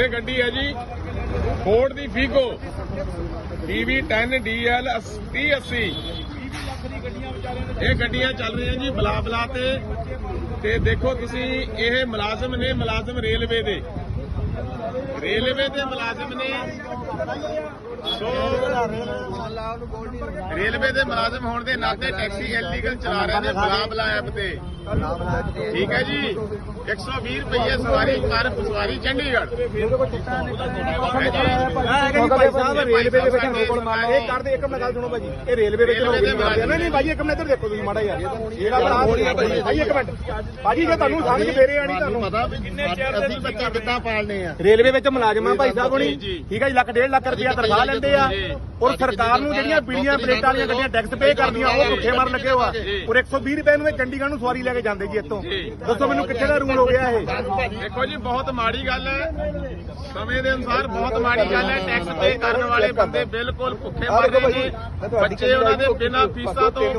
ਇਹ ਗੱਡੀ ਹੈ ਜੀ ਫੋਰਡ ਦੀ ਫੀਗੋ PV 10 DL 3080 ਇਹ ਗੱਡੀਆਂ ਚੱਲ ਰਹੀਆਂ ਜੀ ਬਲਾ ਬਲਾ ਤੇ। ਤੇ ਦੇਖੋ ਤੁਸੀਂ, ਇਹ ਮੁਲਾਜ਼ਮ ਨੇ ਮੁਲਾਜ਼ਮ ਰੇਲਵੇ ਦੇ। ਰੇਲਵੇ ਦੇ ਮੁਲਾਜ਼ਮ ਨੇ। ਸੋ, ਰੇਲਵੇ ਦੇ ਮੁਲਾਜ਼ਮ ਹੋਣ ਦੇ ਨਾਤੇ ਟੈਕਸੀ ਇਲੀਗਲ ਚਲਾ ਰਹੇ ਨੇ ਬਲਾ ਬਲਾ ਐਪ ਤੇ। ਠੀਕ ਹੈ ਜੀ। 120 ਰੁਪਏ ਸਵਾਰੀ ਪਰ ਸਵਾਰੀ ਚੰਡੀਗੜ੍ਹ। ਹੈ ਜੀ। ਹੈਗਾ ਜੀ ਭਾਈ ਸਾਹਿਬ ਰੇਲਵੇ ਦੇ ਵਿੱਚ ਰੋਕਣ ਮਾਰਨਾ ਇਹ ਕਰਦੇ ਇੱਕ ਮਿੰਟ ਗੱਲ ਸੁਣੋ ਭਾਜੀ ਇਹ ਰੇਲਵੇ ਵਿੱਚ ਰੋਕਣ। ਨਹੀਂ ਨਹੀਂ ਭਾਜੀ ਇੱਕ ਮਿੰਟ ਇੱਧਰ ਦੇਖੋ ਤੁਸੀਂ ਮਾੜਾ ਯਾਰ ਇਹ ਗੱਲ ਆ ਭਾਜੀ ਇੱਕ ਮਿੰਟ। ਭਾਜੀ ਜੇ ਤੁਹਾਨੂੰ ਸਮਝ ਫੇਰੇ ਆਣੀ ਤੁਹਾਨੂੰ ਪਤਾ ਵੀ ਅਸੀਂ ਬੱਚਾ ਕਿੱਦਾਂ ਪਾਲਨੇ ਆ। ਰੇਲਵੇ ਵਿੱਚ ਮੁਲਾਜ਼ਮਾਂ ਭਾਈ ਸਾਹਿਬ ਹੁਣੀ। ਠੀਕ ਹੈ ਜੀ ਲੱਖ ਡੇਢ ਲੱਖ ਰੁਪਇਆ ਤਨਖਾਹ ਲੈਂਦੇ ਆ। ਔਰ ਸਰਕਾਰ ਨੂੰ ਜਿਹੜੀਆਂ ਬਿੜੀਆਂ ਪਲੇਟਾਂ ਵਾਲੀਆਂ ਗੱਡੀਆਂ ਟੈਕਸ ਪੇ ਕਰਦੀਆਂ ਉਹ ਭੁੱਖੇ ਮਰ ਲੱਗੇ ਹੋਆ। ਔਰ 120 ਰੁਪਏ ਨੂੰ ਇਹ ਚੰਡੀਗੜ੍ਹ ਨੂੰ ਸਵਾਰੀ ਲੈ ਕੇ ਜਾਂਦੇ ਜੀ ਇੱਥੋਂ। ਦੱਸੋ ਮੈਨੂੰ ਕਿੱਥੇ ਦਾ ਰੂਲ ਹੋ ਗਿਆ ਇਹ? ਦੇਖੋ ਜੀ ਬਹੁਤ ਮਾੜੀ ਗੱਲ ਹੈ। ਸਮੇਂ ਦੇ ਅਨੁਸਾਰ ਬਹੁਤ ਮਾੜੀ ਗੱਲ ਹੈ। ਟੈਕਸ ਪੇ ਕਰਨ ਵਾਲੇ ਬੰਦੇ ਬਿਲਕੁਲ ਭੁੱਖੇ ਮਰ ਰਹੇ ਨੇ। ਬੱਚੇ ਉਹਨਾਂ ਦੇ ਬਿਨਾਂ ਫੀਸਾਂ ਤੋਂ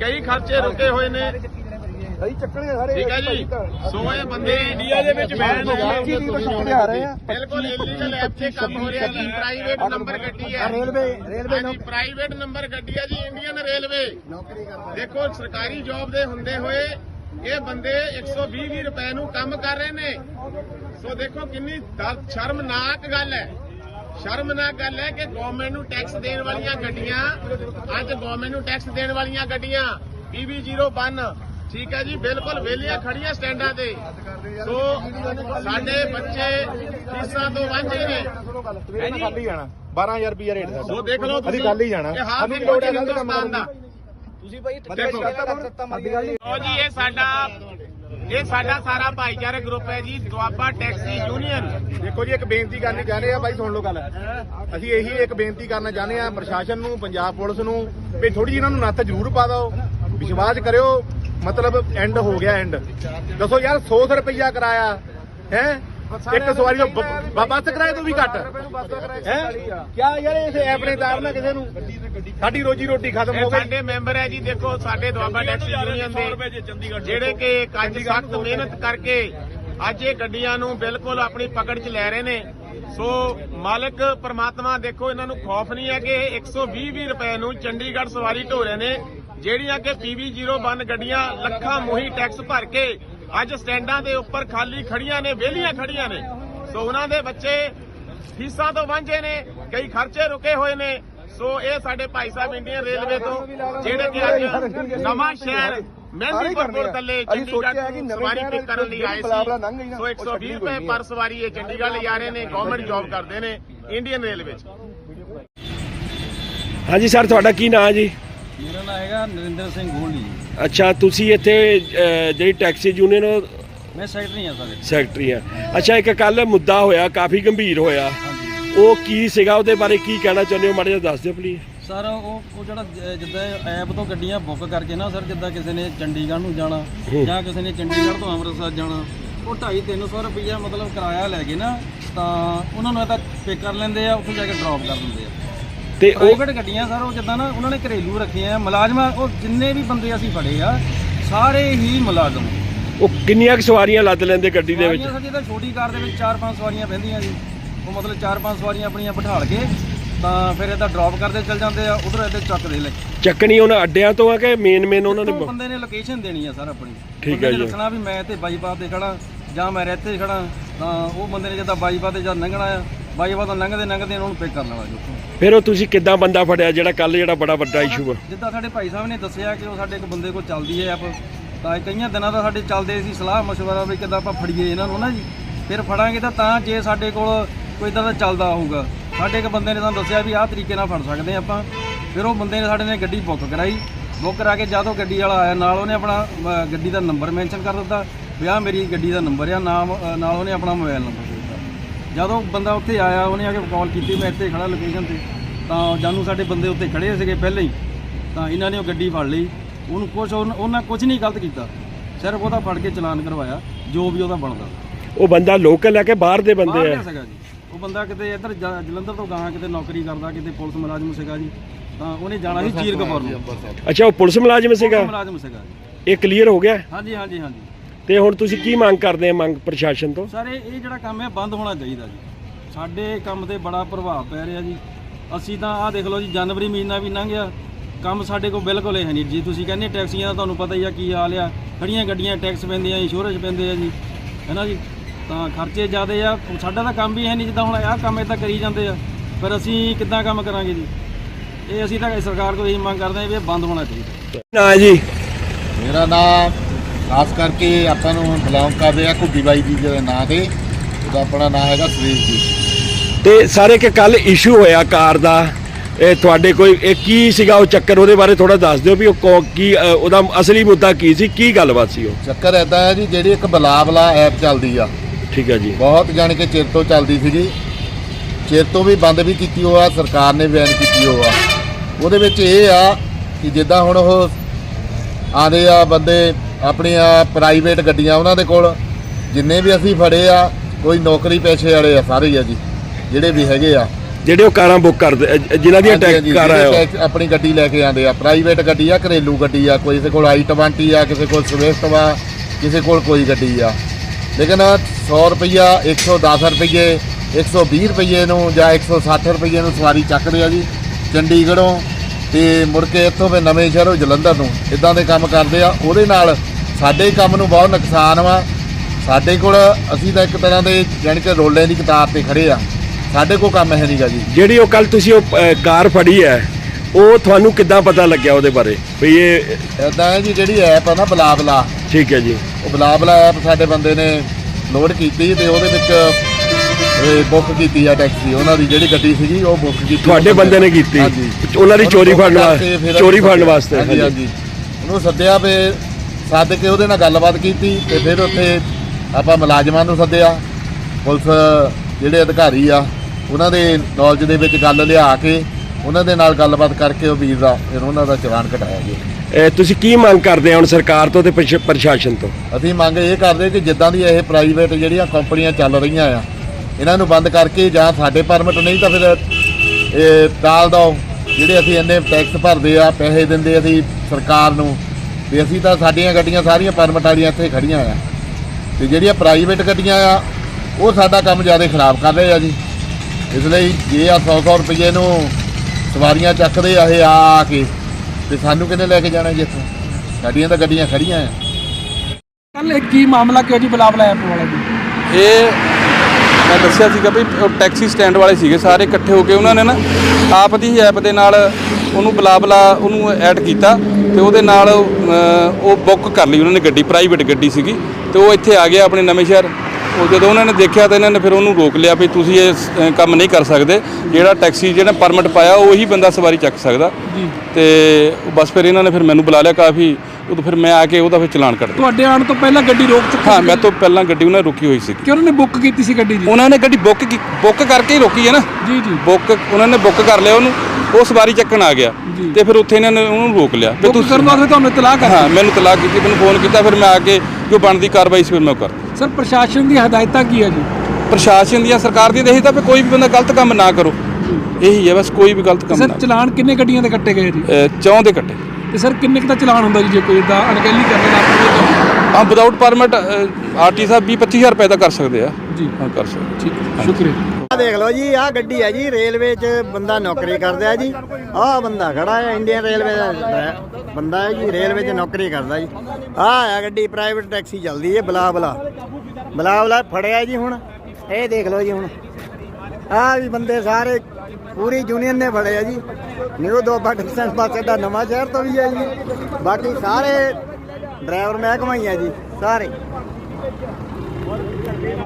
ਕਈ ਖਰਚੇ ਰੁਕੇ ਹੋਏ ਨੇ। ਸਹੀ ਚੱਕਣੇ ਸਾਰੇ। ਠੀਕ ਹੈ ਜੀ। ਸੋ ਇਹ ਬੰਦੇ ਇੰਡੀਆ ਦੇ ਵਿੱਚ ਆ। ਰਹੇ ਆ। ਬਿਲਕੁਲ ਇਲੀਗਲ ਐਪ ਤੇ ਕੰਮ ਹੋ ਰਿਹਾ ਜੀ। ਪ੍ਰਾਈਵੇਟ ਨੰਬਰ ਗੱਡੀ ਹੈ। ਰੇਲਵੇ ਰੇਲਵੇ ਹਾਂਜੀ ਪ੍ਰਾਈਵੇਟ ਨੰਬਰ ਗੱਡੀ ਹੈ ਜੀ ਇੰਡੀਅਨ ਰੇਲਵੇ ਦੇਖੋ ਸਰਕਾਰੀ ਜੌਬ ਦੇ ਹੁੰਦੇ ਹੋਏ ਇਹ ਬੰਦੇ 120 ਵੀਹ ਰੁਪਏ ਨੂੰ ਕੰਮ ਕਰ ਰਹੇ ਨੇ। ਸੋ ਦੇਖੋ ਕਿੰਨੀ ਦਰ- ਸ਼ਰਮਨਾਕ ਗੱਲ ਹੈ। ਸ਼ਰਮਨਾਕ ਗੱਲ ਹੈ ਕਿ ਗਵਰਨਮੈਂਟ ਨੂੰ ਟੈਕਸ ਦੇਣ ਵਾਲੀਆਂ ਗੱਡੀਆਂ ਅੱਜ ਗਵਰਨਮੈਂਟ ਨੂੰ ਟੈਕਸ ਦੇਣ ਵਾਲੀਆਂ ਗੱਡੀਆਂ PV01 ਠੀਕ ਹੈ ਜੀ ਬਿਲਕੁਲ ਵਿਹਲੀਆਂ ਖੜੀਆਂ ਸਟੈਂਡਾਂ ਤੇ। ਸੋ ਸਾਡੇ ਬੱਚੇ ਫੀਸਾਂ ਤੋਂ ਵਾਂਝੇ ਨੇ। ਇਹ ਗੱਲ ਹੀ ਜਾਣਾ। 12000 ਰੁਪਿਆ ਰੇਟ ਦਾ ਸੋ ਦੇਖ ਲਓ ਅਸੀਂ ਗੱਲ ਹੀ ਜਾਣਾ। ਸਾਨੂੰ ਦੀ ਲੋੜ ਹੈ ਗਲਤ ਕੰਮ ਹਿੰਦੁਸਤਾਨ ਦਾ। ਤੁਸੀਂ ਭਾਈ ਦੇਖੋ। ਲਓ ਜੀ ਇਹ ਸਾਡਾ ਇਹ ਸਾਡਾ ਸਾਰਾ ਭਾਈਚਾਰਕ ਗਰੁੱਪ ਹੈ ਜੀ ਦੁਆਬਾ ਟੈਕਸੀ ਯੂਨੀਅਨ। ਦੇਖੋ ਜੀ ਇੱਕ ਬੇਨਤੀ ਕਰਨੀ ਚਾਹੁੰਦੇ ਆ ਬਾਈ ਸੁਣ ਲਓ ਗੱਲ। ਅਸੀਂ ਇਹੀ ਇੱਕ ਬੇਨਤੀ ਕਰਨਾ ਚਾਹੁੰਦੇ ਆ ਪ੍ਰਸ਼ਾਸਨ ਨੂੰ ਪੰਜਾਬ ਪੁਲਿਸ ਨੂੰ ਵੀ ਥੋੜੀ ਜਿਹੀ ਇਹਨਾਂ ਨੂੰ ਨੱਥ ਜ਼ਰੂਰ ਪਾ ਦਿਓ। ਵਿਸ਼ਵਾਸ ਕਰਿਓ ਮਤਲਬ ਐਂਡ ਹੋ ਗਿਆ ਐਂਡ ਦੱਸੋ ਯਾਰ 100 ਰੁਪਈਆ ਕਰਾਇਆ ਹੈ? ਇੱਕ ਸਵਾਰੀ ਦਾ ਬੱਸ ਕਿਰਾਏ ਤੋਂ ਵੀ ਘੱਟ। ਹੈ? ਕਿਆ ਯਾਰ ਇਸ ਐਪ ਨੇ ਤਾਰਨਾ ਕਿਸੇ ਨੂੰ। ਸਾਡੀ ਰੋਜੀ ਰੋਟੀ ਖਤਮ ਹੋ ਗਈ। ਸਾਡੇ ਮੈਂਬਰ ਹੈ ਜੀ ਦੇਖੋ ਸਾਡੇ ਦੁਆਬਾ ਟੈਕਸੀ ਯੂਨੀਅਨ ਦੇ ਜਿਹੜੇ ਕਿ ਅੱਜ ਸਖਤ ਮਿਹਨਤ ਕਰਕੇ ਅੱਜ ਇਹ ਗੱਡੀਆਂ ਨੂੰ ਬਿਲਕੁਲ ਆਪਣੀ ਪਕੜ 'ਚ ਲੈ ਰਹੇ ਨੇ। ਸੋ ਮਾਲਕ ਪ੍ਰਮਾਤਮਾ ਦੇਖੋ ਇਹਨਾਂ ਨੂੰ ਖੌਫ ਨਹੀਂ ਹੈ ਕਿ ਇਹ 120 ਵੀਹ ਰੁਪਏ ਨੂੰ ਚੰਡੀਗੜ੍ਹ ਸਵਾਰੀ ਢੋ ਰਹੇ ਨੇ। ਜਿਹੜੀਆਂ ਕਿ PV01 ਗੱਡੀਆਂ ਲੱਖਾਂ ਮੋਹੀ ਟੈਕਸ ਭਰ ਕੇ ਅੱਜ ਸਟੈਂਡਾਂ ਦੇ ਉੱਪਰ ਖਾਲੀ ਖੜੀਆਂ ਨੇ ਵਿਹਲੀਆਂ ਖੜੀਆਂ ਨੇ। ਸੋ ਉਹਨਾਂ ਦੇ ਬੱਚੇ ਫੀਸਾਂ ਤੋਂ ਵਾਂਝੇ ਨੇ ਕਈ ਖਰਚੇ ਰੁਕੇ ਹੋਏ ਨੇ। ਸੋ ਇਹ ਸਾਡੇ ਭਾਈ ਸਾਹਿਬ ਇੰਡੀਅਨ ਰੇਲਵੇ ਤੋਂ ਜਿਹੜੇ ਕਿ ਅੱਜ ਨਵਾਂ ਸ਼ਹਿਰ ਮਹਿੰਦੀਪੁਰ ਥੱਲੇ ਚੰਡੀਗੜ੍ਹ ਸਵਾਰੀ ਪਿਕ ਕਰਨ ਲਈ ਆਏ ਸੀ। ਸੋ 120 ਰੁਪਏ ਪਰ ਸਵਾਰੀ ਇਹ ਚੰਡੀਗੜ੍ਹ ਲਿਜਾ ਰਹੇ ਨੇ ਗਵਰਨਮੈਂਟ ਜੌਬ ਕਰਦੇ ਨੇ ਇੰਡੀਅਨ ਰੇਲਵੇ 'ਚ। ਹਾਂਜੀ ਸਰ ਤੁਹਾਡਾ ਕੀ ਨਾਮ ਹੈ ਜੀ? ਮੇਰਾ ਨਾਮ ਹੈਗਾ ਨਰਿੰਦਰ ਸਿੰਘ ਗੋਲਡੀ ਜੀ। ਅੱਛਾ ਤੁਸੀਂ ਇੱਥੇ ਅਹ, ਜਿਹੜੀ ਟੈਕਸੀ ਯੂਨੀਅਨ ਮੈਂ ਸੈਕਟਰੀ ਹਾਂ ਸਾਰੇ ਸੈਕਟਰੀ ਆ ਅੱਛਾ ਇੱਕ ਕੱਲ ਮੁੱਦਾ ਹੋਇਆ ਕਾਫੀ ਗੰਭੀਰ ਹੋਇਆ। ਹਾਂਜੀ। ਉਹ ਕੀ ਸੀਗਾ? ਉਹਦੇ ਬਾਰੇ ਕੀ ਕਹਿਣਾ ਚਾਹੁੰਦੇ ਹੋ? ਮਾੜਾ ਜਿਹਾ ਦੱਸ ਦਿਓ ਪਲੀਜ਼ ਸਰ ਉਹ ਉਹ ਜਿਹੜਾ ਜ- ਜਿੱਦਾਂ ਐਪ ਤੋਂ ਗੱਡੀਆਂ ਬੁੱਕ ਕਰਕੇ ਨਾ ਸਰ ਜਿੱਦਾਂ ਕਿਸੇ ਨੇ ਚੰਡੀਗੜ੍ਹ ਨੂੰ ਜਾਣਾ ਹੂੰ। ਜਾਂ ਕਿਸੇ ਨੇ ਚੰਡੀਗੜ੍ਹ ਤੋਂ ਅੰਮ੍ਰਿਤਸਰ ਜਾਣਾ ਉਹ 2.5 300 ਰੁਪਈਆ ਮਤਲਬ ਕਿਰਾਇਆ ਲੈ ਕੇ ਨਾ ਤਾਂ ਉਹਨਾਂ ਨੂੰ ਇਹ ਤਾਂ ਪਿਕ ਕਰ ਲੈਂਦੇ ਆ ਉੱਥੇ ਜਾ ਕੇ ਡ੍ਰੌਪ ਕਰ ਦਿੰਦੇ ਆ। ਤੇ ਉਹ ਪ੍ਰਾਈਵੇਟ ਗੱਡੀਆਂ ਸਰ ਉਹ ਜਿੱਦਾਂ ਨਾ ਉਹਨਾਂ ਨੇ ਘਰੇਲੂ ਰੱਖੀਆਂ ਆ ਮੁਲਾਜ਼ਮਾਂ ਉਹ ਜਿੰਨੇ ਵੀ ਬੰਦੇ ਅਸੀਂ ਫੜੇ ਆ ਸਾਰੇ ਹੀ ਮੁਲਾਜ਼ਮ। ਉਹ ਕਿੰਨੀਆਂ ਕੁ ਸਵਾਰੀਆਂ ਲੱਦ ਲੈਂਦੇ ਗੱਡੀ ਦੇ ਵਿੱਚ? ਸਵਾਰੀਆਂ ਤਾਂ ਛੋਟੀ ਕਾਰ ਦੇ ਵਿੱਚ 4-5 ਸਵਾਰੀਆਂ ਬਹਿੰਦੀਆਂ ਜੀ। ਉਹ ਮਤਲਬ 4-5 ਸਵਾਰੀਆਂ ਆਪਣੀਆਂ ਬਿਠਾਲ ਕੇ ਤਾਂ ਫਿਰ ਇਹਦਾ ਡ੍ਰੌਪ ਕਰਦੇ ਚੱਲ ਜਾਂਦੇ ਆ ਉਧਰ ਇਹਦੇ ਚੱਕਦੇ ਲੈ ਚੱਕਣੀ ਉਹਨਾਂ ਅੱਡਿਆਂ ਤੋਂ ਆ ਕਿ ਮੇਨ ਮੇਨ ਉਹਨਾਂ ਨੇ ਉਹ ਬੰਦੇ ਨੇ ਲੋਕੇਸ਼ਨ ਦੇਣੀ ਆ ਸਰ ਆਪਣੀ। ਠੀਕ ਬੰਦੇ ਹੈ ਨੇ ਜੀ। ਦੱਸਣਾ ਵੀ ਮੈਂ ਇੱਥੇ ਬਾਈਪਾਸ ਤੇ ਖੜਾ ਜਾਂ ਮੈਂ ਇੱਥੇ ਖੜਾ ਤਾਂ ਉਹ ਬੰਦੇ ਨੇ ਜਦੋਂ ਬਾਈਪਾਸ ਤੇ ਜਦ ਲੰਘਣਾ ਆ ਬਾਜਵਾ ਤਾਂ ਲੰਘਦੇ ਲੰਘਦੇ ਉਹਨਾਂ ਨੂੰ ਪਿਕ ਕਰਨ ਵਾਲਾ ਜੀ ਫਿਰ ਉਹ ਤੁਸੀਂ ਕਿੱਦਾਂ ਬੰਦਾ ਫੜਿਆ ਜਿਹੜਾ ਕੱਲ ਜਿਹੜਾ ਬੜਾ ਵੱਡਾ ਇਸ਼ੂ ਆ? ਜਿੱਦਾਂ ਸਾਡੇ ਭਾਈ ਸਾਹਿਬ ਨੇ ਦੱਸਿਆ ਕਿ ਉਹ ਸਾਡੇ ਇੱਕ ਬੰਦੇ ਕੋਲ ਚੱਲਦੀ ਹੈ ਐਪ ਤਾਂ ਕਈਆਂ ਦਿਨਾਂ ਦਾ ਸਾਡੇ ਚੱਲਦੇ ਸੀ ਸਲਾਹ ਮਸ਼ਵਰਾ ਵੀ ਕਿੱਦਾਂ ਆਪਾਂ ਫੜੀਏ ਇਹਨਾਂ ਨੂੰ ਨਾ ਜੀ। ਫਿਰ ਫੜਾਂਗੇ ਤਾਂ ਤਾਂ ਜੇ ਸਾਡੇ ਕੋਲ ਕੋਈ ਇਦਾਂ ਦਾ ਚੱਲਦਾ ਹੋਊਗਾ। ਸਾਡੇ ਇੱਕ ਬੰਦੇ ਨੇ ਸਾਨੂੰ ਦੱਸਿਆ ਵੀ ਆਹ ਤਰੀਕੇ ਨਾਲ ਫੜ ਸਕਦੇ ਆਪਾਂ। ਫਿਰ ਉਹ ਬੰਦੇ ਨੇ ਸਾਡੇ ਨੇ ਗੱਡੀ ਬੁੱਕ ਕਰਾਈ। ਬੁੱਕ ਕਰਾ ਕੇ ਜਦੋਂ ਗੱਡੀ ਵਾਲਾ ਆਇਆ ਨਾਲ ਉਹਨੇ ਆਪਣਾ ਗੱਡੀ ਦਾ ਨੰਬਰ ਮੈਂਸ਼ਨ ਕਰ ਦਿੱਤਾ ਵੀ ਆਹ ਮੇਰੀ ਗੱਡੀ ਦਾ ਨੰਬਰ ਆ ਨਾਮ ਨਾਲ ਉਹਨੇ ਆਪਣਾ ਮੋਬਾਈਲ ਨੰਬਰ ਜਦੋਂ ਬੰਦਾ ਉੱਥੇ ਆਇਆ ਉਹਨੇ ਆ ਕੇ ਕਾਲ ਕੀਤੀ ਮੈਂ ਇੱਥੇ ਖੜਾ ਲੋਕੇਸ਼ਨ ਤੇ। ਤਾਂ ਜਾਨੂੰ ਸਾਡੇ ਬੰਦੇ ਉੱਤੇ ਖੜੇ ਸੀਗੇ ਪਹਿਲਾਂ ਹੀ। ਤਾਂ ਇਹਨਾਂ ਨੇ ਉਹ ਗੱਡੀ ਫੜ ਲਈ। ਉਹਨੂੰ ਕੁਝ ਉਹਨਾਂ ਕੁਝ ਨਹੀਂ ਗਲਤ ਕੀਤਾ। ਸਿਰਫ ਉਹਦਾ ਫੜ ਕੇ ਚਲਾਨ ਕਰਵਾਇਆ ਜੋ ਵੀ ਉਹਦਾ ਬਣਦਾ। ਉਹ ਬੰਦਾ ਲੋਕਲ ਹੈ ਕਿ ਬਾਹਰ ਦੇ ਬੰਦੇ ਆ? ਦਾ ਸੀਗਾ ਜੀ। ਉਹ ਬੰਦਾ ਕਿਤੇ ਇੱਧਰ ਜਲੰਧਰ ਤੋਂ ਗਾਂ ਕਿਤੇ ਨੌਕਰੀ ਕਰਦਾ ਕਿਤੇ ਪੁਲਿਸ ਮੁਲਾਜ਼ਮ ਸੀਗਾ ਜੀ। ਤਾਂ ਉਹਨੇ ਜਾਣਾ ਸੀ ਚੀਰਕਪੁਰ ਨੂੰ। ਅੱਛਾ ਉਹ ਪੁਲਿਸ ਮੁਲਾਜ਼ਮ ਸੀਗਾ? ਪੁਲਿਸ ਮੁਲਾਜ਼ਮ ਸੀਗਾ ਜੀ। ਇਹ ਕਲੀਅਰ ਹੋ ਗਿਆ? ਹਾਂਜੀ ਹਾਂਜੀ ਹਾਂਜੀ। ਤੇ ਹੁਣ ਤੁਸੀਂ ਕੀ ਮੰਗ ਕਰਦੇ ਆ ਮੰਗ ਪ੍ਰਸ਼ਾਸਨ ਤੋਂ? ਸਰ ਇਹ ਇਹ ਜਿਹੜਾ ਕੰਮ ਹੈ ਬੰਦ ਹੋਣਾ ਚਾਹੀਦਾ ਜੀ। ਸਾਡੇ ਕੰਮ ਤੇ ਬੜਾ ਪ੍ਰਭਾਵ ਪੈ ਰਿਹਾ ਜੀ। ਅਸੀਂ ਤਾਂ ਆਹ ਦੇਖ ਲਓ ਜੀ ਜਨਵਰੀ ਮਹੀਨਾ ਵੀ ਲੰਘ ਗਿਆ। ਕੰਮ ਸਾਡੇ ਕੋਲ ਬਿਲਕੁਲ ਹੈ ਨਹੀਂ ਜੀ। ਤੁਸੀਂ ਕਹਿੰਦੇ ਟੈਕਸੀਆਂ ਦਾ ਤੁਹਾਨੂੰ ਪਤਾ ਹੀ ਆ ਕੀ ਹਾਲ ਆ। ਖੜੀਆਂ ਗੱਡੀਆਂ ਟੈਕਸ ਪੈਂਦੇ ਆ ਇੰਸ਼ੋਰੈਂਸ ਪੈਂਦੇ ਆ ਜੀ। ਹੈਨਾ ਜੀ? ਤਾਂ ਖਰਚੇ ਜ਼ਿਆਦੇ ਆ। ਸਾਡਾ ਤਾਂ ਕੰਮ ਵੀ ਹੈ ਨਹੀਂ ਜਿੱਦਾਂ ਹੁਣ ਆਹ ਕੰਮ ਇਹ ਤਾਂ ਕਰੀ ਜਾਂਦੇ ਆ। ਪਰ ਅਸੀਂ ਕਿੱਦਾਂ ਕੰਮ ਕਰਾਂਗੇ ਜੀ? ਇਹ ਅਸੀਂ ਤਾਂ ਸਰਕਾਰ ਕੋਲ ਇਹੀ ਮੰਗ ਕਰਦੇ ਹਾਂ ਵੀ ਇਹ ਬੰਦ ਹੋਣਾ ਚਾਹੀਦਾ। ਨਾ ਜੀ। ਮੇਰਾ ਨਾਮ ਖਾਸ ਕਰਕੇ ਆਪਾਂ ਨੂੰ ਬਿਲੋਂਗ ਕਰਦੇ ਆ ਘੁੱਗੀ ਬਾਈ ਜੀ ਦੇ ਨਾਂ ਤੇ। ਉਹਦਾ ਆਪਣਾ ਨਾਮ ਹੈਗਾ ਸੁਰੇਸ਼ ਜੀ। ਤੇ ਸਾਰੇ ਕਿ ਕੱਲ ਇਸ਼ੂ ਹੋਇਆ ਕਾਰ ਦਾ। ਇਹ ਤੁਹਾਡੇ ਕੋਈ ਇਹ ਕੀ ਸੀਗਾ ਉਹ ਚੱਕਰ? ਉਹਦੇ ਬਾਰੇ ਥੋੜਾ ਦੱਸ ਦਿਓ ਵੀ ਉਹ ਕੌ- ਕੀ ਅ, ਉਹਦਾ ਅਸਲੀ ਮੁੱਦਾ ਕੀ ਸੀ? ਕੀ ਗੱਲਬਾਤ ਸੀ ਉਹ? ਚੱਕਰ ਐਦਾਂ ਹੈ ਜੀ ਜਿਹੜੀ ਇੱਕ ਬਲਾਬਲਾ ਐਪ ਚੱਲਦੀ ਆ। ਠੀਕ ਹੈ ਜੀ। ਬਹੁਤ ਜਾਣੀ ਕਿ ਚਿਰ ਤੋਂ ਚੱਲਦੀ ਸੀਗੀ। ਚਿਰ ਤੋਂ ਵੀ ਬੰਦ ਵੀ ਕੀਤੀ ਹੋਆ ਸਰਕਾਰ ਨੇ ਬੈਨ ਕੀਤੀ ਹੋਆ। ਉਹਦੇ ਵਿੱਚ ਇਹ ਆ ਕਿ ਜਿੱਦਾਂ ਹੁਣ ਉਹ ਆਦੇ ਆ ਬੰਦੇ ਆਪਣੀਆਂ ਪ੍ਰਾਈਵੇਟ ਗੱਡੀਆਂ ਉਹਨਾਂ ਦੇ ਕੋਲ। ਜਿੰਨੇ ਵੀ ਅਸੀਂ ਫੜੇ ਆ ਕੋਈ ਨੌਕਰੀ ਪੇਸ਼ੇ ਵਾਲੇ ਆ ਸਾਰੇ ਹੀ ਆ ਜੀ। ਜਿਹੜੇ ਵੀ ਹੈਗੇ ਆ। ਜਿਹੜੇ ਉਹ ਕਾਰਾਂ ਬੁੱਕ ਕਰਦੇ ਜਿਨ੍ਹਾਂ ਦੀਆਂ ਹਾਂਜੀ, ਟੈਕ ਕਾਰਾਂ ਜਿਹੜੇ ਆ ਉਹ। ਟੈਕਸ ਆਪਣੀ ਗੱਡੀ ਲੈ ਕੇ ਆਉਂਦੇ ਆ। ਪ੍ਰਾਈਵੇਟ ਗੱਡੀ ਆ ਘਰੇਲੂ ਗੱਡੀ ਆ ਕੋਈ ਕਿਸੇ ਕੋਲ i20 ਆ ਕਿਸੇ ਕੋਲ ਸਵਿਫਟ ਵਾ ਕਿਸੇ ਕੋਲ ਕੋਈ ਗੱਡੀ ਆ। ਲੇਕਿਨ 100 ਰੁਪਈਆ 110 ਰੁਪਏ 120 ਰੁਪਏ ਨੂੰ ਜਾਂ 160 ਰੁਪਏ ਨੂੰ ਸਵਾਰੀ ਚੱਕਦੇ ਆ ਜੀ। ਚੰਡੀਗੜ੍ਹੋਂ ਤੇ ਮੁੜ ਕੇ ਇੱਥੋਂ ਫਿਰ ਨਵੇਂ ਸ਼ਹਿਰੋਂ ਜਲੰਧਰ ਨੂੰ। ਇਦਾਂ ਦੇ ਕੰਮ ਕਰਦੇ ਆ। ਉਹਦੇ ਨਾਲ ਸਾਡੇ ਕੰਮ ਨੂੰ ਬਹੁਤ ਨੁਕਸਾਨ ਵਾ। ਸਾਡੇ ਕੋਲ ਅਸੀਂ ਤਾਂ ਇੱਕ ਤਰ੍ਹਾਂ ਦੇ ਜਾਣੀ ਕਿ ਰੋਲੇ ਦੀ ਕਿਤਾਬ ਤੇ ਖੜੇ ਆ। ਸਾਡੇ ਕੋਲ ਕੰਮ ਹੈ ਨਹੀਂਗਾ ਜੀ। ਜਿਹੜੀ ਉਹ ਕੱਲ ਤੁਸੀਂ ਉਹ ਕਾਰ ਫੜੀ ਹੈ ਉਹ ਤੁਹਾਨੂੰ ਕਿੱਦਾਂ ਪਤਾ ਲੱਗਿਆ ਉਹਦੇ ਬਾਰੇ? ਵੀ ਇਹ ਇਦਾਂ ਹੈ ਜੀ ਜਿਹੜੀ ਐਪ ਆ ਨਾ ਬਲਾਬਲਾ। ਠੀਕ ਹੈ ਜੀ। ਉਹ ਬਲਾਬਲਾ ਐਪ ਸਾਡੇ ਬੰਦੇ ਨੇ ਲੋਡ ਕੀਤੀ ਤੇ ਉਹਦੇ ਵਿੱਚ ਬੁੱਕ ਕੀਤੀ ਆ ਟੈਕਸੀ। ਉਹਨਾਂ ਦੀ ਜਿਹੜੀ ਗੱਡੀ ਸੀਗੀ ਉਹ ਬੁੱਕ ਕੀਤੀ। ਤੁਹਾਡੇ ਬੰਦੇ ਨੇ ਕੀਤੀ। ਹਾਂਜੀ। ਉਹਨਾਂ ਦੀ ਚੋਰੀ ਫੜਨ ਵਾਸਤੇ ਚੋਰੀ ਫੜਨ ਵਾਸਤੇ ਹਾਂਜੀ ਹਾਂਜੀ। ਉਹਨੂੰ ਸੱਦਿਆ ਵੇ ਸੱਦ ਕੇ ਉਹਦੇ ਨਾਲ ਗੱਲਬਾਤ ਕੀਤੀ ਤੇ ਫਿਰ ਉੱਥੇ ਆਪਾਂ ਮੁਲਾਜ਼ਮਾਂ ਨੂੰ ਸੱਦਿਆ। ਪੁਲਿਸ ਜਿਹੜੇ ਅਧਿਕਾਰੀ ਆ ਉਹਨਾਂ ਦੇ ਨੌਲੇਜ ਦੇ ਵਿੱਚ ਗੱਲ ਲਿਆ ਕੇ ਉਹਨਾਂ ਦੇ ਨਾਲ ਗੱਲਬਾਤ ਕਰਕੇ ਉਹ ਵੀਰ ਦਾ ਫਿਰ ਉਹਨਾਂ ਦਾ ਚਲਾਨ ਕਟਾਇਆ ਜੀ ਇਹ ਤੁਸੀਂ ਕੀ ਮੰਗ ਕਰਦੇ ਆ ਹੁਣ ਸਰਕਾਰ ਤੋਂ ਤੇ ਪ੍ਰਸ਼- ਪ੍ਰਸ਼ਾਸਨ ਤੋਂ? ਅਸੀਂ ਮੰਗ ਇਹ ਕਰਦੇ ਕਿ ਜਿੱਦਾਂ ਦੀ ਇਹ ਪ੍ਰਾਈਵੇਟ ਜਿਹੜੀਆਂ ਕੰਪਨੀਆਂ ਚੱਲ ਰਹੀਆਂ ਆ ਇਹਨਾਂ ਨੂੰ ਬੰਦ ਕਰਕੇ ਜਾਂ ਸਾਡੇ ਪਰਮਿਟ ਨਹੀਂ ਤਾਂ ਫਿਰ ਇਹ ਟਾਲ ਦੋ ਜਿਹੜੇ ਅਸੀਂ ਇੰਨੇ ਟੈਕਸ ਭਰਦੇ ਆ ਪੈਸੇ ਦਿੰਦੇ ਅਸੀਂ ਸਰਕਾਰ ਨੂੰ। ਤੇ ਅਸੀਂ ਤਾਂ ਸਾਡੀਆਂ ਗੱਡੀਆਂ ਸਾਰੀਆਂ ਪਰਮਿਟ ਵਾਲੀਆਂ ਇੱਥੇ ਖੜੀਆਂ ਆ। ਤੇ ਜਿਹੜੀਆਂ ਪ੍ਰਾਈਵੇਟ ਗੱਡੀਆਂ ਆ ਉਹ ਸਾਡਾ ਕੰਮ ਜ਼ਿਆਦਾ ਖਰਾਬ ਕਰ ਰਹੇ ਆ ਜੀ। ਇਸ ਲਈ ਜੇ ਆ 100 ਰੁਪਏ ਨੂੰ ਸਵਾਰੀਆਂ ਚੱਕਦੇ ਆ ਇਹ ਆ ਆ ਕੇ ਤੇ ਸਾਨੂੰ ਕਿੰਨੇ ਲੈ ਕੇ ਜਾਣਾ ਜੀ ਇੱਥੋਂ? ਸਾਡੀਆਂ ਤਾਂ ਗੱਡੀਆਂ ਖੜੀਆਂ ਆ। ਕੱਲ ਕੀ ਮਾਮਲਾ ਕਿਉਂ ਜੀ ਬਲਾਬਲਾ ਐਪ ਵਾਲਾ ਜੀ ਇਹ ਮੈਂ ਦੱਸਿਆ ਸੀਗਾ ਵੀ ਟੈਕਸੀ ਸਟੈਂਡ ਵਾਲੇ ਸੀਗੇ ਸਾਰੇ ਇਕੱਠੇ ਹੋ ਕੇ ਉਹਨਾਂ ਨੇ ਨਾ ਆਪ ਦੀ ਐਪ ਦੇ ਨਾਲ ਉਹਨੂੰ ਬਲਾ ਬਲਾ ਉਹਨੂੰ ਐਡ ਕੀਤਾ ਤੇ ਉਹਦੇ ਨਾਲ ਉਹ ਬੁੱਕ ਕਰ ਲਈ ਉਹਨਾਂ ਨੇ ਗੱਡੀ ਪ੍ਰਾਈਵੇਟ ਗੱਡੀ ਸੀਗੀ ਤੇ ਉਹ ਇੱਥੇ ਆ ਗਿਆ ਆਪਣੇ ਨਵੇਂ ਸ਼ਹਿਰ। ਉਹ ਜਦੋਂ ਉਹਨਾਂ ਨੇ ਦੇਖਿਆ ਤਾਂ ਇਹਨਾਂ ਨੇ ਫਿਰ ਉਹਨੂੰ ਰੋਕ ਲਿਆ ਵੀ ਤੁਸੀਂ ਇਹ ਕੰਮ ਨਹੀਂ ਕਰ ਸਕਦੇ। ਜਿਹੜਾ ਟੈਕਸੀ ਜਿਹੜਾ ਪਰਮਿਟ ਪਾਇਆ ਉਹੀ ਬੰਦਾ ਸਵਾਰੀ ਚੱਕ ਸਕਦਾ। ਤੇ ਬਸ ਫਿਰ ਇਹਨਾਂ ਨੇ ਫਿਰ ਮੈਨੂੰ ਬੁਲਾ ਲਿਆ ਕਾਫੀ ਉਦੋਂ ਫਿਰ ਮੈਂ ਆ ਕੇ ਉਹਦਾ ਫਿਰ ਚਲਾਨ ਕੱਟ ਤੁਹਾਡੇ ਆਉਣ ਤੋਂ ਪਹਿਲਾਂ ਗੱਡੀ ਰੋਕ ਚੁੱਕੀ ਹਾਂ ਮੈਂ ਤੋਂ ਪਹਿਲਾਂ ਗੱਡੀ ਉਹਨਾਂ ਨੇ ਰੁਕੀ ਹੋਈ ਸੀ ਕਿ ਉਹਨਾਂ ਨੇ ਬੁੱਕ ਕੀਤੀ ਸੀ ਗੱਡੀ ਜੀ ਉਹਨਾਂ ਨੇ ਗੱਡੀ ਬੁੱਕ ਕੀ ਬੁੱਕ ਕਰਕੇ ਹੀ ਰੋਕੀ ਹੈ ਨਾ? ਜੀ ਜੀ। ਬੁੱਕ ਉਹਨਾਂ ਨੇ ਬੁੱਕ ਕਰ ਲਿਆ ਉਹਨੂੰ। ਉਹ ਸਵਾਰੀ ਚੱਕਣ ਆ ਗਿਆ। ਤੇ ਫਿਰ ਉੱਥੇ ਇਹਨਾਂ ਨੇ ਉਹਨੂੰ ਰੋਕ ਲਿਆ। ਵੀ ਬੁੱਕ ਕਰਨ ਵਾਸਤੇ ਤੁਹਾਨੂੰ ਇਤਲਾਹ ਕਰ ਹਾਂ ਮੈਨੂੰ ਤਲਾਕ ਕੀਤੀ ਮੈਨੂੰ ਫੋਨ ਕੀਤਾ ਫਿਰ ਮੈਂ ਆ ਕੇ ਜੋ ਬਣਦੀ ਕਾਰਵਾਈ ਸੀ ਫਿਰ ਮੈਂ ਕਰ ਸਰ ਪ੍ਰਸ਼ਾਸਨ ਦੀ ਹਦਾਇਤਾਂ ਕੀ ਹੈ ਜੀ? ਪ੍ਰਸ਼ਾਸਨ ਦੀਆਂ ਸਰਕਾਰ ਦੀ ਤਾਂ ਇਹੀ ਤਾਂ ਵੀ ਕੋਈ ਵੀ ਬੰਦਾ ਗਲਤ ਕੰਮ ਨਾ ਕਰੋ। ਇਹੀ ਹੈ ਬਸ ਕੋਈ ਵੀ ਗਲਤ ਕੰਮ ਸਰ ਨਾ ਚਲਾਨ ਕਿੰਨੇ ਗੱਡੀਆਂ ਦੇ ਕੱਟੇ ਗਏ ਜੀ? ਚੌਂ ਦੇ ਕੱਟੇ। ਤੇ ਸਰ ਕਿੰਨੇ ਕੁ ਦਾ ਚਲਾਨ ਹੁੰਦਾ ਜੀ ਜੇ ਕੋਈ ਇਦਾਂ ਅਣਗਹਿਲੀ ਕਰਨ ਦਾ ਆਪਣੇ ਹਾਂ ਵਿਦਆਊਟ ਪਰਮਿਟ ਆਰਟੀ ਸਾਹਿਬ 20 25000 ਰੁਪਏ ਦਾ ਕਰ ਸਕਦੇ ਆ। ਜੀ। ਹਾਂ ਕਰ ਸਕਦੇ। ਠੀਕ ਸ਼ੁਕਰੀਆ। ਆ ਦੇਖ ਲਓ ਜੀ, ਆਹ ਗੱਡੀ ਹੈ ਜੀ, ਰੇਲਵੇ 'ਚ ਬੰਦਾ ਨੌਕਰੀ ਕਰਦਾ ਹੈ ਜੀ। ਆਹ ਬੰਦਾ ਖੜਾ ਹੈ ਇੰਡੀਅਨ ਰੇਲਵੇ ਦਾ ਡਰਾ- ਬੰਦਾ ਹੈ ਜੀ, ਰੇਲਵੇ 'ਚ ਨੌਕਰੀ ਕਰਦਾ ਜੀ। ਆਹ ਆ ਗੱਡੀ ਪ੍ਰਾਈਵੇਟ ਟੈਕਸੀ ਚੱਲਦੀ ਹੈ, ਬਲਾ ਬਲਾ। ਬਲਾ ਬਲਾ ਫੜਿਆ ਜੀ ਹੁਣ। ਇਹ ਦੇਖ ਲਓ ਜੀ ਹੁਣ। ਆਹ ਵੀ ਬੰਦੇ ਸਾਰੇ, ਪੂਰੀ ਯੂਨੀਅਨ ਨੇ ਫੜਿਆ ਜੀ। ਨਿਊ ਦੋ ਬੱਟ ਪਾਸੇ ਦਾ ਨਵਾਂ ਸ਼ਹਿਰ ਤੋਂ ਵੀ ਹੈ ਜੀ। ਬਾਕੀ ਸਾਰੇ ਡਰਾਈਵਰ ਮਹਿਕਮਾ ਹੀ ਹੈ ਜੀ, ਸਾਰੇ।